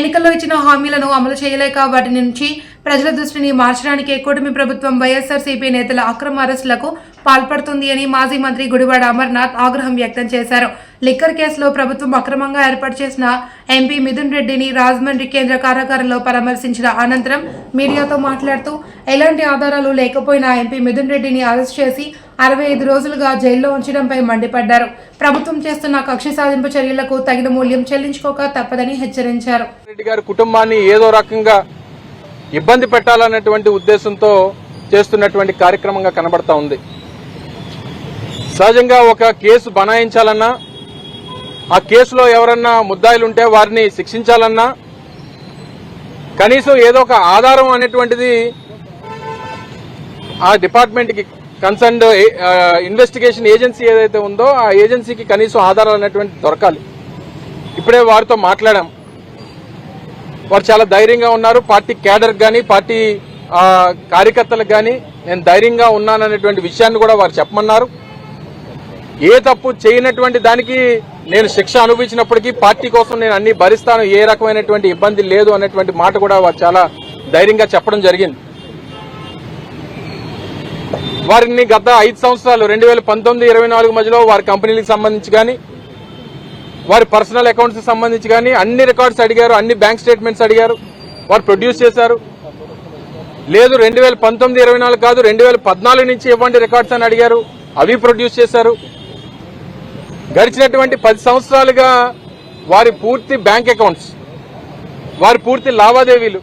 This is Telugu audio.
ఎన్నికల్లో ఇచ్చిన హామీలను అమలు చేయలేక వాటి నుంచి ప్రజల దృష్టిని మార్చడానికి కూటమి ప్రభుత్వం వైఎస్ఆర్సీపీ నేతల అక్రమ అరెస్టులకు పాల్పడుతుంది అని మాజీ మంత్రి గుడివాడ అమర్నాథ్ ఆగ్రహం వ్యక్తం చేశారు. లిక్కర్ కేసులో ప్రభుత్వం అక్రమంగా ఏర్పాటు చేసిన ఎంపీ మిథున్ రెడ్డిని రాజమండ్రి కేంద్ర కారాగారంలో పరామర్శించిన అనంతరం మీడియాతో మాట్లాడుతూ ఎలాంటి ఆధారాలు లేకపోయినా ఎంపీ మిథున్ రెడ్డిని అరెస్ట్ చేసి అరవై ఐదు రోజులుగా జైల్లో ఉంచడంపై మండిపడ్డారు. ప్రభుత్వం చేస్తున్న కక్ష సాధింపు చర్యలకు తగిన మూల్యం చెల్లించుకోక తప్పదని హెచ్చరించారు. రెడ్డి గారి కుటుంబాన్ని ఏదో రకంగా ఇబ్బంది పెట్టాలన్నటువంటి ఉద్దేశంతో చేస్తున్నటువంటి కార్యక్రమంగా కనబడతా ఉంది. సహజంగా ఒక కేసు బనాయించాలన్నా ఆ కేసులో ఎవరన్నా ముద్దాయిలు ఉంటే వారిని శిక్షించాలన్నా కనీసం ఏదో ఒక ఆధారం అనేటువంటిది ఆ డిపార్ట్మెంట్కి కన్సర్న్డ్ ఇన్వెస్టిగేషన్ ఏజెన్సీ ఏదైతే ఉందో ఆ ఏజెన్సీకి కనీసం ఆధారాలు అనేటువంటి దొరకాలి. ఇప్పుడే వారితో మాట్లాడాం. వారు చాలా ధైర్యంగా ఉన్నారు. పార్టీ క్యాడర్ కానీ పార్టీ కార్యకర్తలకు కానీ నేను ధైర్యంగా ఉన్నాననేటువంటి విషయాన్ని కూడా వారు చెప్పమన్నారు. ఏ తప్పు చేయనటువంటి దానికి నేను శిక్ష అనుభవించినప్పటికీ పార్టీ కోసం నేను అన్ని భరిస్తాను ఏ రకమైనటువంటి ఇబ్బంది లేదు అనేటువంటి మాట కూడా వారు చాలా ధైర్యంగా చెప్పడం జరిగింది. వారిని గత ఐదు సంవత్సరాలు రెండు వేల పంతొమ్మిది ఇరవై నాలుగు మధ్యలో వారి కంపెనీలకు సంబంధించి కానీ వారి పర్సనల్ అకౌంట్స్ సంబంధించి కానీ అన్ని రికార్డ్స్ అడిగారు అన్ని బ్యాంక్ స్టేట్మెంట్స్ అడిగారు వారు ప్రొడ్యూస్ చేశారు. లేదు రెండు వేల పంతొమ్మిది ఇరవై నాలుగు కాదు రెండు వేల పద్నాలుగు నుంచి ఇవ్వండి రికార్డ్స్ అని అడిగారు అవి ప్రొడ్యూస్ చేశారు. గడిచినటువంటి పది సంవత్సరాలుగా వారి పూర్తి బ్యాంక్ అకౌంట్స్ వారి పూర్తి లావాదేవీలు